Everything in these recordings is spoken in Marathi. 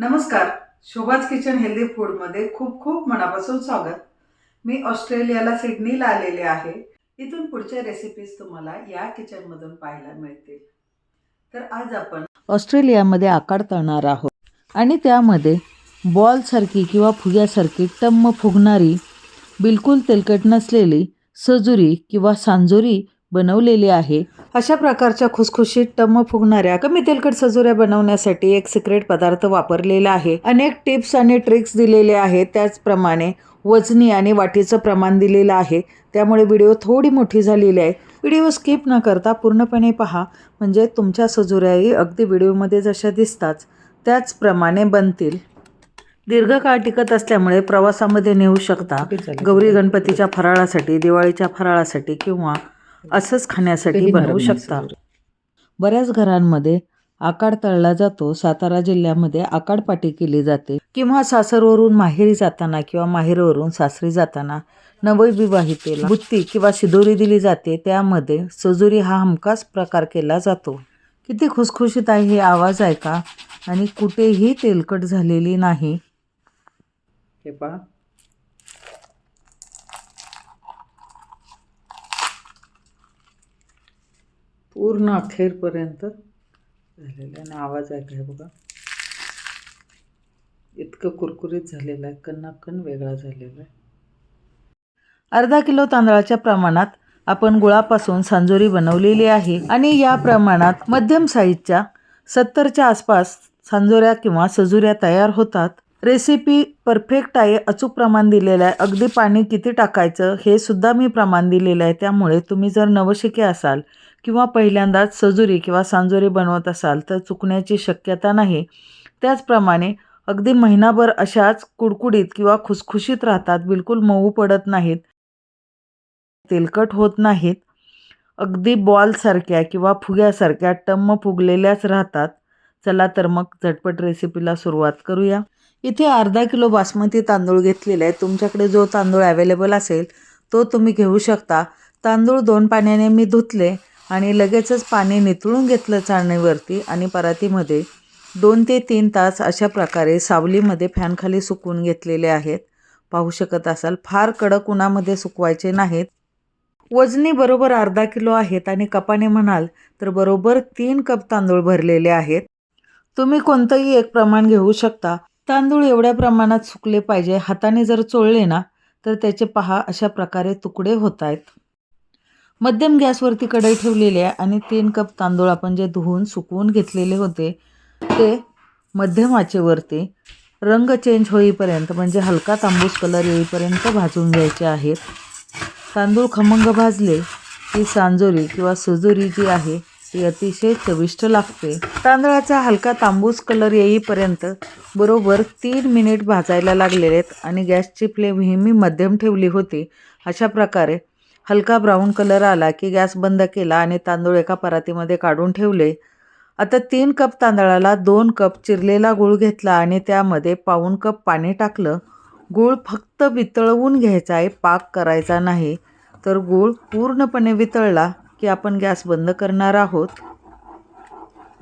नमस्कार. शोभाज किचन हेल्दी फूडमध्ये खूप खूप मनापासून स्वागत. मी ऑस्ट्रेलियाला सिडनीला आलेले आहे. इथून पुढच्या रेसिपीज तुम्हाला या किचनमधून पाहायला मिळतील. तर आज आपण ऑस्ट्रेलियामध्ये आकार तळणार आहोत. आणि त्यामध्ये बॉलसारखी किंवा फुग्यासारखी टम्म फुगणारी बिलकुल तेलकट नसलेली सजुरी किंवा सांजोरी बनवलेली आहे. अशा प्रकारच्या खुसखुशीत टम्म फुगणाऱ्या कमी तेलकट सजुऱ्या बनवण्यासाठी एक सिक्रेट पदार्थ वापरलेला आहे. अनेक टिप्स आणि ट्रिक्स दिलेले आहेत. त्याचप्रमाणे वजनी आणि वाटीचं प्रमाण दिलेलं आहे. त्यामुळे व्हिडिओ थोडी मोठी झालेली आहे. व्हिडिओ स्किप न करता पूर्णपणे पहा. म्हणजे तुमच्या सजुऱ्याही अगदी व्हिडिओमध्ये जशा दिसतात. त्याचप्रमाणे बनतील. दीर्घकाळ टिकत असल्यामुळे प्रवासामध्ये नेऊ शकता. गौरी गणपतीच्या फराळासाठी दिवाळीच्या फराळासाठी किंवा असंच खाण्यासाठी बनवू शकता. बऱ्याच घरांमध्ये आकाड तळला जातो. सातारा जिल्ह्यामध्ये आकाडपाटी केली जाते. किंवा सासरवरून माहेरी जाताना किंवा माहेरवरून सासरी जाताना नवविवाहितेला बुत्ती किंवा शिदोरी दिली जाते. त्यामध्ये सजुरी हा हमखास प्रकार केला जातो. किती खुसखुशीत आहे हे आवाज ऐका. आणि कुठेही तेलकट झालेली नाही. हे पहा. पूर्ण अखेरपर्यंत झालेलं आहे आणि आवाज ऐका आहे बघा. इतकं कुरकुरीत झालेलं आहे कन्नाकन वेगळा झालेला आहे. अर्धा किलो तांदळाच्या प्रमाणात आपण गुळापासून सांजोरी बनवलेली आहे आणि या प्रमाणात मध्यम साईजच्या सत्तरच्या आसपास सांजोऱ्या किंवा सजुऱ्या तयार होतात. रेसिपी परफेक्ट आहे अचूक प्रमाण दिलेलं आहे. अगदी पाणी किती टाकायचं हे सुद्धा मी प्रमाण दिलेलं आहे. त्यामुळे तुम्ही जर नवशिके असाल किंवा पहिल्यांदाच सजुरी किंवा सांजोरी बनवत असाल तर चुकण्याची शक्यता नाही. त्याचप्रमाणे अगदी महिनाभर अशाच कुडकुडीत किंवा खुसखुशीत राहतात बिलकुल मऊ पडत नाहीत तेलकट होत नाहीत अगदी बॉलसारख्या किंवा फुग्यासारख्या टम्म फुगलेल्याच राहतात. चला तर मग झटपट रेसिपीला सुरुवात करूया. इथे अर्धा किलो बासमती तांदूळ घेतलेला आहे तुमच्याकडे जो तांदूळ अवेलेबल असेल तो तुम्ही घेऊ शकता. तांदूळ दोन पाण्याने मी धुतले. आणि लगेचच पाणी नितळून घेतलं चाळणीवरती आणि परातीमध्ये दोन ते तीन तास अशा प्रकारे सावलीमध्ये फॅनखाली सुकवून घेतलेले आहेत. पाहू शकत असाल फार कडक उन्हामध्ये सुकवायचे नाहीत. वजनी बरोबर अर्धा किलो आहेत आणि कपाने म्हणाल तर बरोबर तीन कप तांदूळ भरलेले आहेत. तुम्ही कोणतंही एक प्रमाण घेऊ शकता. तांदूळ एवढ्या प्रमाणात सुकले पाहिजे हाताने जर चोळले ना तर त्याचे पहा अशा प्रकारे तुकडे होत आहेत मध्यम गॅसवरती कढई ठेवलेली आहे आणि तीन कप तांदूळ आपण जे धुवून सुकवून घेतलेले होते ते मध्यम आचेवरती रंग चेंज होईपर्यंत म्हणजे हलका तांबूस कलर येईपर्यंत भाजून घ्यायचे आहेत. तांदूळ खमंग भाजले की सांजोरी किंवा सजोरी जी आहे ती अतिशय चविष्ट लागते. तांदळाचा हलका तांबूस कलर येईपर्यंत बरोबर तीन मिनिट भाजायला लागलेले आहेत आणि गॅसची फ्लेम ही मी मध्यम ठेवली होती. अशा प्रकारे हलका ब्राऊन कलर आला की गॅस बंद केला आणि तांदूळ एका परातीमध्ये काढून ठेवले. आता तीन कप तांदळाला दोन कप चिरलेला गूळ घेतला आणि त्यामध्ये पाऊण कप पाणी टाकलं. गूळ फक्त वितळवून घ्यायचा आहे पाक करायचा नाही. तर गूळ पूर्णपणे वितळला की आपण गॅस बंद करणार आहोत.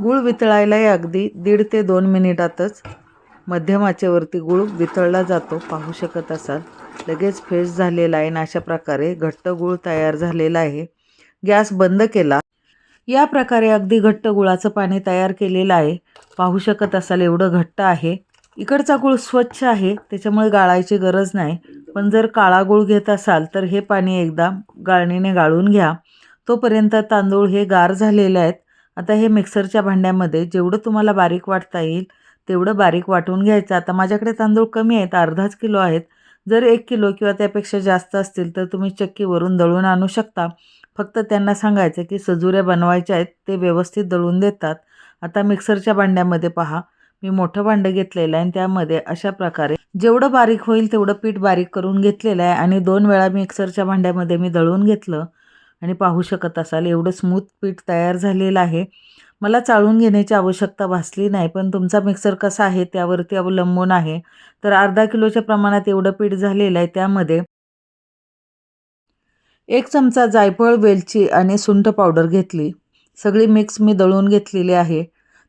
गूळ वितळायलाही अगदी दीड ते दोन मिनिटातच. मध्यम आचेवरती गूळ वितळला जातो. पाहू शकत असाल. लगेच फेस झालेला आहे आणि अशा प्रकारे घट्ट गूळ तयार झालेला आहे. गॅस बंद केला. या प्रकारे अगदी घट्ट गुळाचं पाणी तयार केलेलं आहे. पाहू शकत असाल एवढं घट्ट आहे. इकडचा गूळ स्वच्छ आहे. त्याच्यामुळे गाळायची गरज नाही. पण जर काळा गूळ घेत असाल तर हे पाणी एकदा गाळणीने गाळून घ्या. तोपर्यंत तांदूळ हे गार झालेले आहेत. आता हे मिक्सरच्या भांड्यामध्ये जेवढं तुम्हाला बारीक वाटता येईल तेवढं बारीक वाटून घ्यायचं. आता माझ्याकडे तांदूळ कमी आहेत अर्धाच किलो आहेत. जर एक किलो किंवा त्यापेक्षा जास्त असतील तर तुम्ही चक्कीवरून दळून आणू शकता. फक्त त्यांना सांगायचं की सजुऱ्या बनवायच्या आहेत ते व्यवस्थित दळून देतात. आता मिक्सरच्या भांड्यामध्ये पहा. मी मोठं भांडं घेतलेलं आहे आणि त्यामध्ये अशा प्रकारे जेवढं बारीक होईल तेवढं पीठ बारीक करून घेतलेलं आहे आणि दोन वेळा मिक्सरच्या भांड्यामध्ये मी दळून घेतलं. आणि पाहू शकत असाल एवढं स्मूथ पीठ तयार झालेलं आहे. मला चाळून घेण्याची आवश्यकता भासली नाही पण तुमचा मिक्सर कसा आहे त्यावरती अवलंबून आहे. तर अर्धा किलोच्या प्रमाणात एवढं पीठ झालेलं आहे त्यामध्ये एक चमचा जायफळ वेलची आणि सुंठ पावडर घेतली. सगळी मिक्स मी दळून घेतलेली आहे.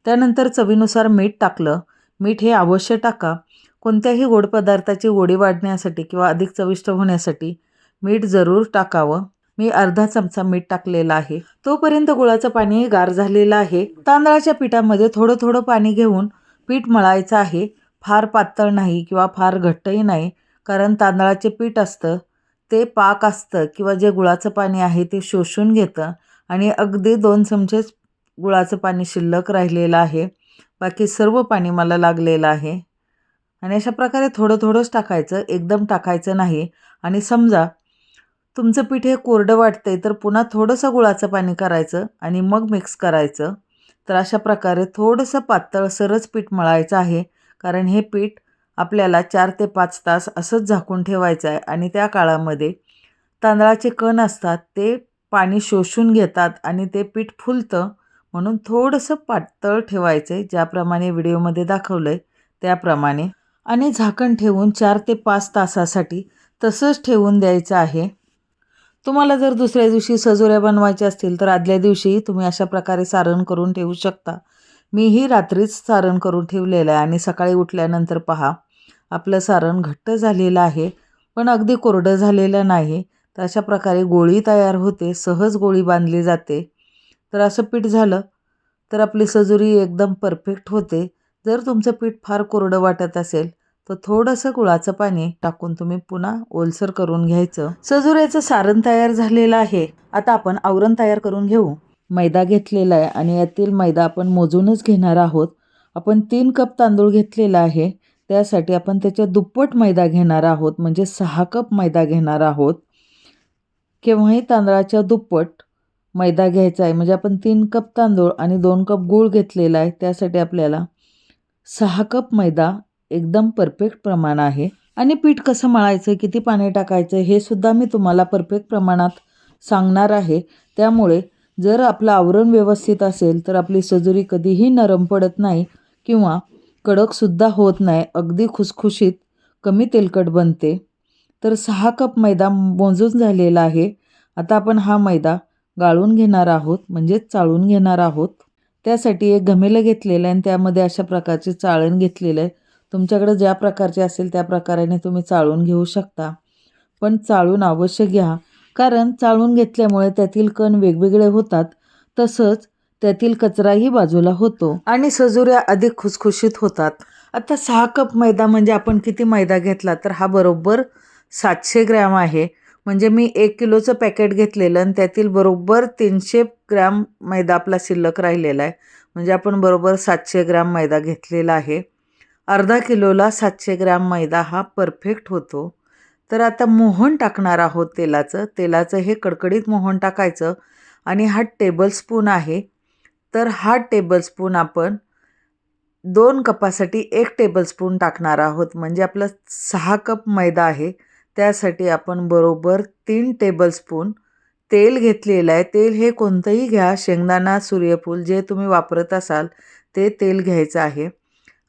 त्यानंतर चवीनुसार मीठ टाकलं. मीठ हे अवश्य टाका. कोणत्याही गोड पदार्थाची गोडी वाढण्यासाठी किंवा अधिक चविष्ट होण्यासाठी मीठ जरूर टाकावं. मी अर्धा चमचा मीठ टाकलेला आहे. तोपर्यंत गुळाचं पाणी गार झालेलं आहे. तांदळाच्या पिठामध्ये थोडं थोडं पाणी घेऊन पीठ मळायचं आहे. फार पातळ नाही किंवा फार घट्टही नाही कारण तांदळाचे पीठ असतं. ते पाक असतं किंवा जे गुळाचं पाणी आहे ते शोषून घेतं. आणि अगदी दोन चमचेच गुळाचं पाणी शिल्लक राहिलेलं आहे. बाकी सर्व पाणी मला लागलेलं आहे. आणि अशा प्रकारे थोडं थोडंच टाकायचं. एकदम टाकायचं नाही. आणि समजा तुमचं पीठ हे कोरडं वाटतंय तर पुन्हा थोडंसं गुळाचं पाणी करायचं आणि मग मिक्स करायचं. तर अशा प्रकारे थोडंसं पातळसरच पीठ मळायचं आहे कारण हे पीठ आपल्याला चार ते पाच तास असंच झाकून ठेवायचं आहे आणि त्या काळामध्ये तांदळाचे कण असतात ते पाणी शोषून घेतात आणि ते पीठ फुलतं म्हणून थोडंसं पातळ ठेवायचं आहे ज्याप्रमाणे व्हिडिओमध्ये दाखवलं आहे त्याप्रमाणे. आणि झाकण ठेवून चार ते पाच तासासाठी तसंच ठेवून द्यायचं आहे. तुम्हाला जर दुसऱ्या दिवशी सजोऱ्या बनवायच्या असतील तर आदल्या दिवशी तुम्ही अशा प्रकारे सारण करून ठेवू शकता. मीही रात्रीच सारण करून ठेवलेलं आहे आणि सकाळी उठल्यानंतर पहा आपलं सारण घट्ट झालेलं आहे पण अगदी कोरडं झालेलं नाही. तर अशा प्रकारे गोळी तयार होते सहज गोळी बांधली जाते. तर असं पीठ झालं तर आपली सजुरी एकदम परफेक्ट होते. जर तुमचं पीठ फार कोरडं वाटत असेल तर थोडंसं गुळाचं पाणी टाकून तुम्ही पुन्हा ओलसर करून घ्यायचं. सजुऱ्याचं सारण तयार झालेलं आहे. आता आपण आवरण तयार करून घेऊ. मैदा घेतलेला आहे आणि यातील मैदा आपण मोजूनच घेणार आहोत. आपण तीन कप तांदूळ घेतलेला आहे. त्यासाठी आपण त्याच्या दुप्पट मैदा घेणार आहोत म्हणजे सहा कप मैदा घेणार आहोत. केव्हाही तांदळाच्या दुप्पट मैदा घ्यायचा आहे म्हणजे आपण तीन कप तांदूळ आणि दोन कप गूळ घेतलेला आहे त्यासाठी आपल्याला सहा कप मैदा एकदम परफेक्ट प्रमाण आहे. आणि पीठ कसं मळायचं किती पाणी टाकायचं हे सुद्धा मी तुम्हाला परफेक्ट प्रमाणात सांगणार आहे. त्यामुळे जर आपलं आवरण व्यवस्थित असेल तर आपली सजुरी कधीही नरम पडत नाही किंवा कडकसुद्धा होत नाही. अगदी खुसखुशीत कमी तेलकट बनते. तर सहा कप मैदा मोजून झालेला आहे. आता आपण हा मैदा गाळून घेणार आहोत म्हणजेच चाळून घेणार आहोत. त्यासाठी एक घमेलं घेतलेलं आहे आणि त्यामध्ये अशा प्रकारचे चाळण घेतलेलं आहे. तुमच्याकडे ज्या प्रकारचे असेल त्या प्रकाराने तुम्ही चाळून घेऊ शकता. पण चाळून अवश्य घ्या. कारण चाळून घेतल्यामुळे त्यातील कण वेगवेगळे होतात. तसंच त्यातील कचराही बाजूला होतो. आणि सजुऱ्या अधिक खुसखुशीत होतात. आता सहा कप मैदा म्हणजे आपण किती मैदा घेतला तर हा बरोबर सातशे ग्रॅम आहे. म्हणजे मी एक किलोचं पॅकेट घेतलेलं आणि त्यातील बरोबर तीनशे ग्रॅम मैदा आपला शिल्लक राहिलेला आहे. म्हणजे आपण बरोबर सातशे ग्रॅम मैदा घेतलेला आहे. अर्धा किलोला सातशे ग्रॅम मैदा हा परफेक्ट होतो. तर आता मोहन टाकणार आहोत तेलाचं. तेलाचं हे कडकडीत मोहन टाकायचं आणि हा टेबलस्पून आहे. तर हा टेबलस्पून आपण दोन कपासाठी एक टेबलस्पून टाकणार आहोत. म्हणजे आपलं सहा कप मैदा आहे. त्यासाठी आपण बरोबर तीन टेबलस्पून तेल घेतलेलं आहे. तेल हे कोणतंही घ्या. शेंगदाणा सूर्यफूल जे तुम्ही वापरत असाल ते तेल घ्यायचं आहे.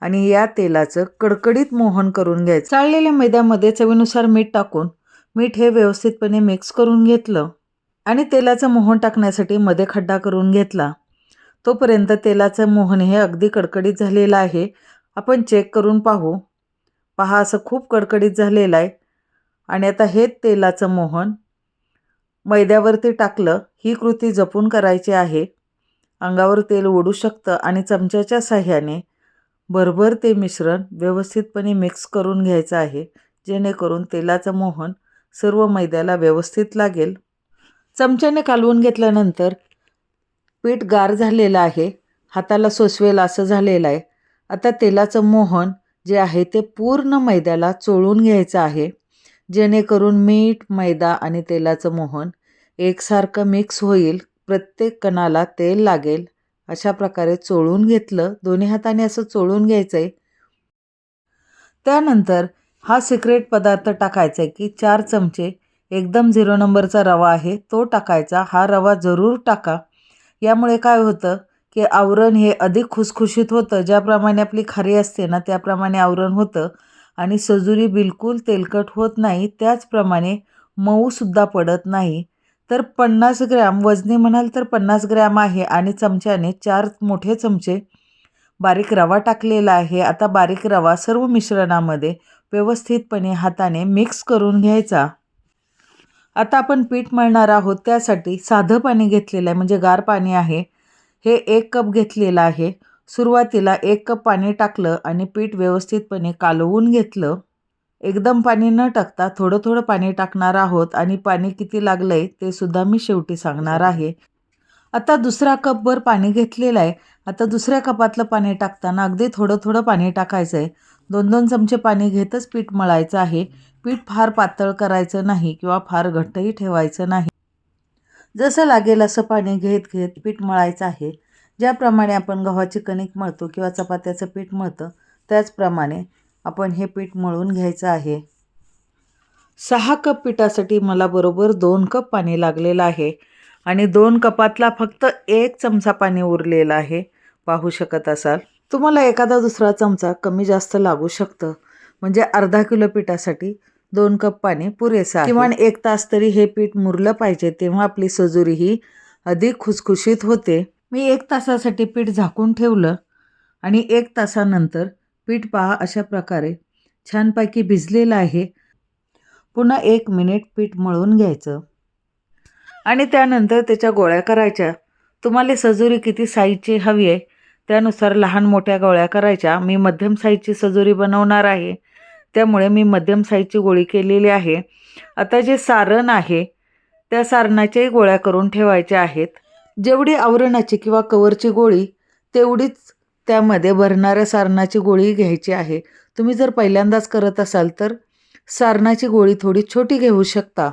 आणि या तेलाचं कडकडीत मोहन करून घ्यायचं. चाळलेल्या मैद्यामध्ये चवीनुसार मीठ टाकून मीठ हे व्यवस्थितपणे मिक्स करून घेतलं आणि तेलाचं मोहन टाकण्यासाठी मध्ये खड्डा करून घेतला. तोपर्यंत तेलाचं मोहन हे अगदी कडकडीत झालेलं आहे. आपण चेक करून पाहू. पहा असं खूप कडकडीत झालेलं आहे. आणि आता हे तेलाचं मोहन मैद्यावरती टाकलं ही कृती जपून करायची आहे. अंगावर तेल ओढू शकतं आणि चमच्याच्या साह्याने भरभर ते मिश्रण व्यवस्थितपणे मिक्स करून घ्यायचं आहे जेणेकरून तेलाचं मोहन सर्व मैद्याला व्यवस्थित लागेल. चमच्याने कालवून घेतल्यानंतर पीठ गार झालेलं आहे हाताला सोसवेल असं झालेलं आहे. आता तेलाचं मोहन जे आहे ते पूर्ण मैद्याला चोळून घ्यायचं आहे जेणेकरून मीठ मैदा आणि तेलाचं मोहन एकसारखं मिक्स होईल प्रत्येक कणाला तेल लागेल. अशा प्रकारे चोळून घेतलं. दोन्ही हाताने असं चोळून घ्यायचं आहे त्यानंतर हा सिक्रेट पदार्थ टाकायचा आहे की चार चमचे एकदम झिरो नंबरचा रवा आहे तो टाकायचा. हा रवा जरूर टाका. यामुळे काय होतं की आवरण हे अधिक खुसखुशीत होतं. ज्याप्रमाणे आपली खारी असते ना त्याप्रमाणे आवरण होतं. आणि सजुरी बिलकुल तेलकट होत नाही. त्याचप्रमाणे मऊसुद्धा पडत नाही. तर पन्नास ग्रॅम वजनी म्हणाल तर पन्नास ग्रॅम आहे आणि चमच्याने चार मोठे चमचे बारीक रवा टाकलेला आहे. आता बारीक रवा सर्व मिश्रणामध्ये व्यवस्थितपणे हाताने मिक्स करून घ्यायचा. आता आपण पीठ मळणार आहोत. त्यासाठी साधं पाणी घेतलेलं आहे म्हणजे गार पाणी आहे. हे एक कप घेतलेलं आहे. सुरुवातीला एक कप पाणी टाकलं आणि पीठ व्यवस्थितपणे कालवून घेतलं. एकदम पाणी न टाकता थोडं थोडं पाणी टाकणार आहोत आणि पाणी किती लागलं आहे ते सुद्धा मी शेवटी सांगणार आहे. आता दुसरा कपभर पाणी घेतलेलं आहे. आता दुसऱ्या कपातलं पाणी टाकताना अगदी थोडं थोडं पाणी टाकायचं आहे दोन दोन चमचे पाणी घेतच पीठ मळायचं आहे. पीठ फार पातळ करायचं नाही किंवा फार घट्टही ठेवायचं नाही. जसं लागेल असं पाणी घेत घेत पीठ मळायचं आहे. ज्याप्रमाणे आपण गव्हाची कणिक मळतो किंवा चपात्याचं पीठ मळतं त्याचप्रमाणे आपण हे पीठ मळून घ्यायचं आहे. सहा कप पिठासाठी मला बरोबर दोन कप पाणी लागलेलं आहे आणि दोन कपातला फक्त एक चमचा पाणी उरलेलं आहे. पाहू शकत असाल. तुम्हाला एखादा दुसरा चमचा कमी जास्त लागू शकतं. म्हणजे अर्धा किलो पिठासाठी दोन कप पाणी पुरेसा किमान एक तास तरी हे पीठ मुरलं पाहिजे तेव्हा आपली सजुरी ही अधिक खुसखुशीत होते. मी एक तासासाठी पीठ झाकून ठेवलं आणि एक तासानंतर पीठ पहा अशा प्रकारे. छानपैकी भिजलेलं आहे. पुन्हा एक मिनिट पीठ मळून घ्यायचं. आणि त्यानंतर त्याच्या गोळ्या करायच्या. तुम्हाला सजुरी किती साईजची हवी आहे त्यानुसार लहान मोठ्या गोळ्या करायच्या. मी मध्यम साईजची सजुरी बनवणार आहे. त्यामुळे मी मध्यम साईजची गोळी केलेली आहे. आता जे सारण आहे त्या सारणाच्याही गोळ्या करून ठेवायच्या आहेत. जेवढी आवरणाची किंवा कवरची गोळी तेवढीच त्यामध्ये भरणाऱ्या सारणाची गोळी घ्यायची आहे. तुम्ही जर पहिल्यांदाच करत असाल तर सारणाची गोळी थोडी छोटी घेऊ शकता.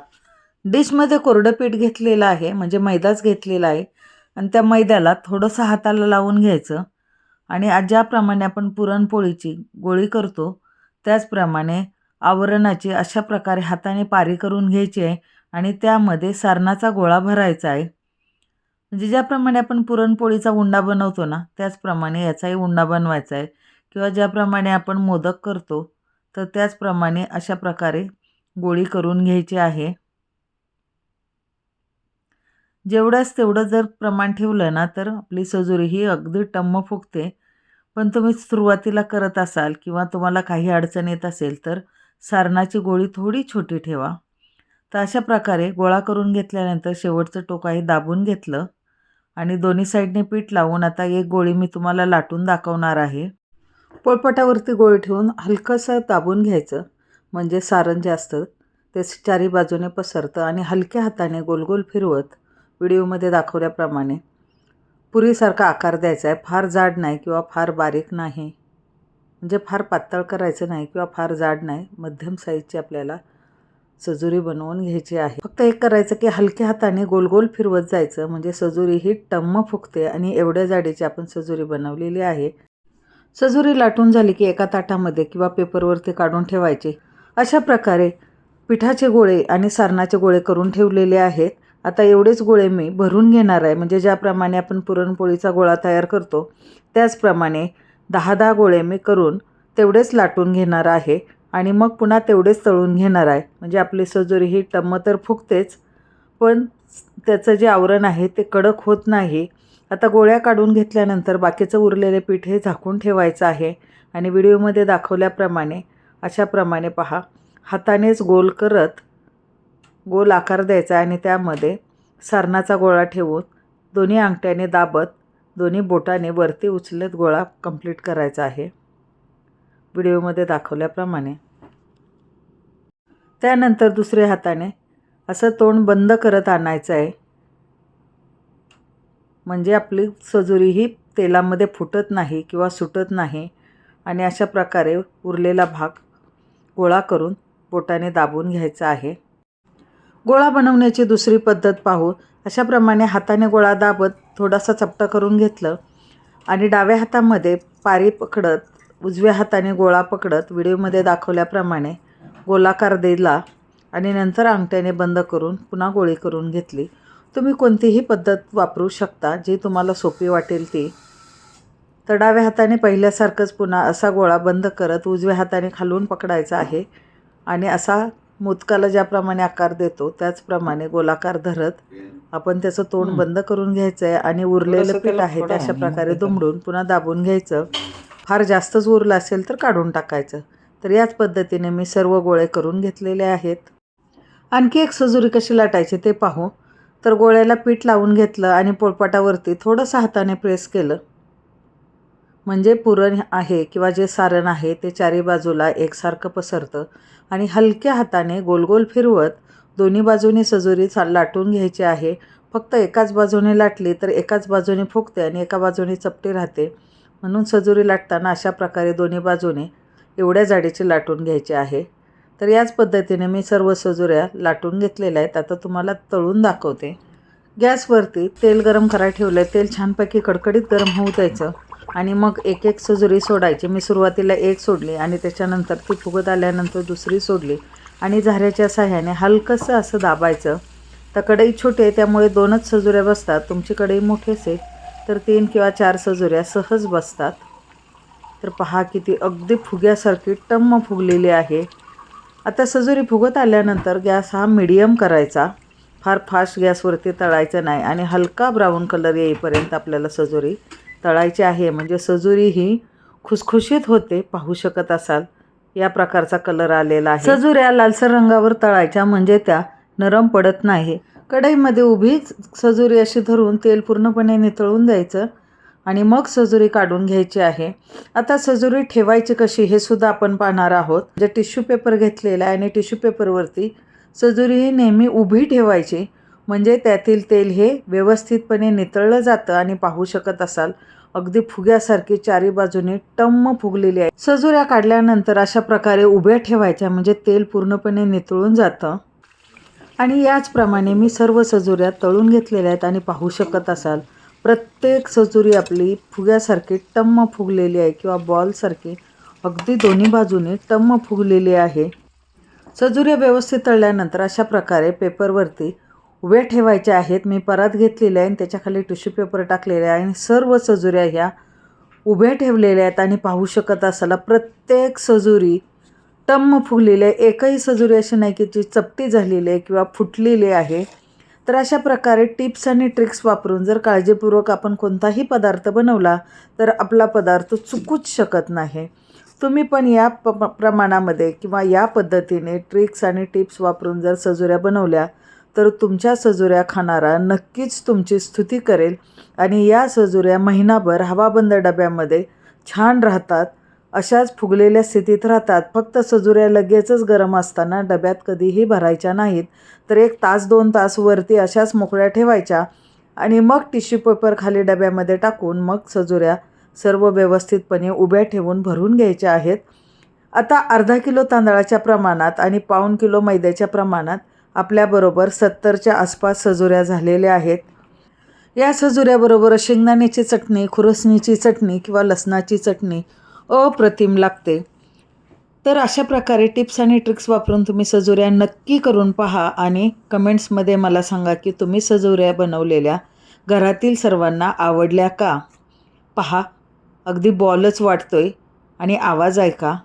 डिशमध्ये कोरडं पीठ घेतलेलं आहे म्हणजे मैदाच घेतलेला आहे. आणि त्या मैद्याला थोडंसं हाताला लावून घ्यायचं. आणि ज्याप्रमाणे आपण पुरणपोळीची गोळी करतो त्याचप्रमाणे आवरणाची अशा प्रकारे हाताने पारी करून घ्यायची आहे. आणि त्यामध्ये सारणाचा गोळा भरायचा आहे. म्हणजे ज्याप्रमाणे आपण पुरणपोळीचा उंडा बनवतो ना त्याचप्रमाणे याचाही उंडा बनवायचा आहे. किंवा ज्याप्रमाणे आपण मोदक करतो तर त्याचप्रमाणे अशा प्रकारे गोळी करून घ्यायची आहे. जेवढ्याच तेवढं जर प्रमाण ठेवलं ना तर आपली सजुरी ही अगदी टम्म फुगते. पण तुम्ही सुरुवातीला करत असाल किंवा तुम्हाला काही अडचण येत असेल तर सारणाची गोळी थोडी छोटी ठेवा. तर अशा प्रकारे गोळा करून घेतल्यानंतर शेवटचं टोक आहे दाबून घेतलं. आणि दोन्ही साईडने पीठ लावून आता एक गोळी मी तुम्हाला लाटून दाखवणार आहे. पोळपटावरती गोळी ठेवून हलकंसं दाबून घ्यायचं म्हणजे सारण जे असतं ते चारी बाजूने पसरतं आणि हलक्या हाताने गोलगोल फिरवत व्हिडिओमध्ये दाखवल्याप्रमाणे. पुरीसारखा आकार द्यायचा आहे फार जाड नाही किंवा फार बारीक नाही. म्हणजे फार पातळ करायचं नाही किंवा फार जाड नाही मध्यम साईजची आपल्याला सजुरी बनवून घ्यायची आहे. फक्त एक करायचं की हलक्या हाताने गोल गोल फिरवत जायचं. म्हणजे सजुरी ही टम्म फुगते आणि एवढ्या जाडीची आपण सजुरी बनवलेली आहे. सजुरी लाटून झाली की एका ताटामध्ये किंवा पेपरवरती काढून ठेवायची. अशा प्रकारे पिठाचे गोळे आणि सारणाचे गोळे करून ठेवलेले आहेत. आता एवढेच गोळे मी भरून घेणार आहे. म्हणजे ज्याप्रमाणे आपण पुरणपोळीचा गोळा तयार करतो त्याचप्रमाणे दहा दहा गोळे मी करून तेवढेच लाटून घेणार आहे. आणि मग पुन्हा तेवढेच तळून घेणार आहे. म्हणजे आपली सजोरी ही टम्म तर फुगतेच पण त्याचं जे आवरण आहे ते कडक होत नाही. आता गोळ्या काढून घेतल्यानंतर बाकीचं उरलेले पीठ हे झाकून ठेवायचं आहे आणि व्हिडिओमध्ये दाखवल्याप्रमाणे अशाप्रमाणे पहा. हातानेच गोल करत गोल आकार द्यायचा आणि त्यामध्ये सारणाचा गोळा ठेवून दोन्ही अंगठ्याने दाबत दोन्ही बोटाने वरती उचलत गोळा कंप्लीट करायचा आहे. व्हिडिओमध्ये दाखवल्याप्रमाणे. त्यानंतर दुसऱ्या हाताने असं तोंड बंद करत आणायचं आहे. म्हणजे आपली सजुरी ही तेलामध्ये फुटत नाही किंवा सुटत नाही आणि अशा प्रकारे उरलेला भाग गोळा करून बोटाने दाबून घ्यायचा आहे. गोळा बनवण्याची दुसरी पद्धत पाहू. अशाप्रमाणे हाताने गोळा दाबत थोडासा चपटा करून घेतलं आणि डाव्या हातामध्ये पारी पकडत उजव्या हाताने गोळा पकडत व्हिडिओमध्ये दाखवल्याप्रमाणे गोलाकार दिला आणि नंतर अंगठ्याने बंद करून पुन्हा गोळी करून घेतली. तुम्ही कोणतीही पद्धत वापरू शकता जी तुम्हाला सोपी वाटेल ती. तडाव्या हाताने पहिल्यासारखंच पुन्हा असा गोळा बंद करत उजव्या हाताने खालून पकडायचा आहे आणि असा मोदकाला ज्याप्रमाणे आकार देतो त्याचप्रमाणे गोलाकार धरत आपण त्याचं तोंड. बंद करून घ्यायचं आहे आणि उरलेलं पीठ आहे ते अशा प्रकारे दुमडून पुन्हा दाबून घ्यायचं. फार जास्तच उरलं असेल तर काढून टाकायचं. तर याच पद्धतीने मी सर्व गोळे करून घेतलेले आहेत. आणखी एक सजुरी कशी लाटायची ते पाहू. तर गोळ्याला पीठ लावून घेतलं आणि पोळपाटावरती थोडंसं हाताने प्रेस केलं. म्हणजे पुरण आहे किंवा जे सारण आहे ते चारी बाजूला एकसारखं पसरतं आणि हलक्या हाताने गोल गोल फिरवत दोन्ही बाजूने सजुरी चा लाटून घ्यायची आहे. फक्त एकाच बाजूने लाटली तर एकाच बाजूने फुगते आणि एका बाजूने चपटी राहते. म्हणून सजुरी लाटताना अशा प्रकारे दोन्ही बाजूने एवढ्या जाडीची लाटून घ्यायची आहे. तर याच पद्धतीने मी सर्व सजुऱ्या लाटून घेतलेल्या आहेत. आता तुम्हाला तळून दाखवते. गॅसवरती तेल गरम करायला ठेवलं आहे तेल छानपैकी कडकडीत गरम होऊ द्यायचं. आणि मग एक एक सजुरी सोडायची. मी सुरुवातीला एक सोडली आणि त्याच्यानंतर ती फुगत आल्यानंतर दुसरी सोडली. आणि झाऱ्याच्या साह्याने हलकंसं असं दाबायचं. तर कढई छोटी आहे त्यामुळे दोनच सजुऱ्या बसतात. तुमची कढई मोठी असेल तर तीन किंवा चार सजुऱ्या सहज बसतात. तर पहा किती अगदी फुग्यासारखी टम्म फुगलेली आहे. आता सजुरी फुगत आल्यानंतर गॅस हा मिडियम करायचा. फार फास्ट गॅसवरती तळायचं नाही आणि हलका ब्राऊन कलर येईपर्यंत आपल्याला सजुरी तळायची आहे. म्हणजे सजुरी ही खुसखुशीत होते पाहू शकत असाल. या प्रकारचा कलर आलेला आहे. सजुऱ्या लालसर रंगावर तळायच्या म्हणजे त्या नरम पडत नाही. कढईमध्ये उभी सजुरी अशी धरून तेल पूर्णपणे नितळून द्यायचं आणि मग सजुरी काढून घ्यायची आहे. आता सजुरी ठेवायची कशी हे सुद्धा आपण पाहणार आहोत. जे टिश्यू पेपर घेतलेला आहे आणि टिश्यू पेपरवरती सजुरी ही नेहमी उभी ठेवायची. म्हणजे त्यातील तेल हे व्यवस्थितपणे नितळलं जातं आणि पाहू शकत असाल. अगदी फुग्यासारखी चारी बाजूने टम्म फुगलेली आहे. सजुऱ्या काढल्यानंतर अशा प्रकारे उभ्या ठेवायच्या म्हणजे तेल पूर्णपणे नितळून जातं. आणि याचप्रमाणे मी सर्व सजुऱ्या तळून घेतलेल्या आहेत आणि पाहू शकत असाल प्रत्येक सजुरी आपली फुग्यासारखी टम्म फुगलेली आहे किंवा बॉलसारखी अगदी दोन्ही बाजूने टम्म फुगलेली आहे. सजुऱ्या व्यवस्थित तळल्यानंतर अशा प्रकारे पेपरवरती उभ्या ठेवायच्या आहेत. मी परत घेतलेल्या आहे आणि त्याच्याखाली टिश्यू पेपर टाकलेले आहे आणि सर्व सजुऱ्या ह्या उभ्या ठेवलेल्या आहेत आणि पाहू शकत असाल प्रत्येक सजुरी टम्म फुगलेली आहे. एकही सजुरी अशी नाही की जी चपटी झालेली आहे किंवा फुटलेली आहे. तर अशा प्रकारे टिप्स आणि ट्रिक्स वापरून जर काळजीपूर्वक आपण कोणताही पदार्थ बनवला तर आपला पदार्थ चुकूच शकत नाही. तुम्ही पण या प प्रमाणामध्ये किंवा या पद्धतीने ट्रिक्स आणि टिप्स वापरून जर सजुऱ्या बनवल्या तर तुमच्या सजुऱ्या खाणारा नक्कीच तुमची स्तुती करेल. आणि या सजुऱ्या महिनाभर हवाबंद डब्यामध्ये छान राहतात. अशाच फुगलेल्या स्थितीत राहतात. फक्त सजुऱ्या लगेचच गरम असताना डब्यात कधीही भरायच्या नाहीत. तर एक तास दोन तास वरती अशाच मोकळ्या ठेवायच्या. आणि मग टिश्यू पेपर खाली डब्यामध्ये टाकून मग सजुऱ्या सर्व व्यवस्थितपणे उभ्या ठेवून भरून घ्यायच्या आहेत. आता अर्धा किलो तांदळाच्या प्रमाणात आणि पाऊण किलो मैद्याच्या प्रमाणात आपल्याबरोबर सत्तरच्या आसपास सजुऱ्या झालेल्या आहेत. या सजुऱ्याबरोबर शेंगदाण्याची चटणी खुरसणीची चटणी किंवा लसणाची चटणी अप्रतिम लागते. तर अशा प्रकारे टिप्स आणि ट्रिक्स वापरून तुम्ही सजुऱ्या नक्की करून पहा आणि कमेंट्समध्ये मला सांगा की तुम्ही सजुऱ्या बनवलेल्या घरातील सर्वांना आवडल्या का? पहा अगदी बॉलच वाटतोय आणि आवाज ऐका.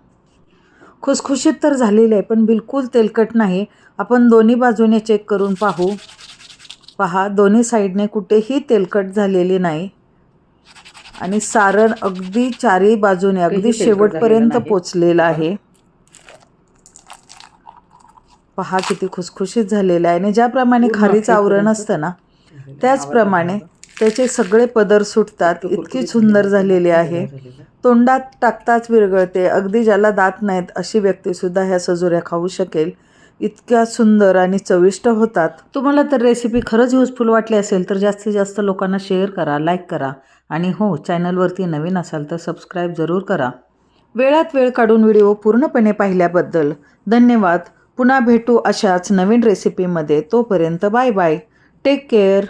खुसखुशीत तर झालेलं आहे पण बिलकुल तेलकट नाही. आपण दोन्ही बाजूने चेक करून पाहू. पहा दोन्ही साईडने कुठेही तेलकट झालेली नाही. आणि सारण अगदी चारही बाजूने अगदी शेवटपर्यंत. पोचलेलं आहे. पहा किती खुसखुशीत झालेलं आहे. आणि ज्याप्रमाणे खारीचं आवरण असतं ना त्याचप्रमाणे त्याचे सगळे पदर सुटतात. इतकी सुंदर झालेली आहे. तोंडात टाकताच विरघळते अगदी ज्याला दात नाहीत अशी व्यक्तीसुद्धा ह्या सजुऱ्या खाऊ शकेल. इतक्या सुंदर आणि चविष्ट होतात. तुम्हाला तर रेसिपी खरंच युजफुल वाटली असेल तर जास्तीत जास्त लोकांना शेअर करा लाईक करा. आणि हो चॅनलवरती नवीन असाल तर सबस्क्राईब जरूर करा. वेळात वेळ काढून व्हिडिओ पूर्णपणे पाहिल्याबद्दल धन्यवाद. पुन्हा भेटू अशाच नवीन रेसिपीमध्ये तोपर्यंत बाय बाय टेक केअर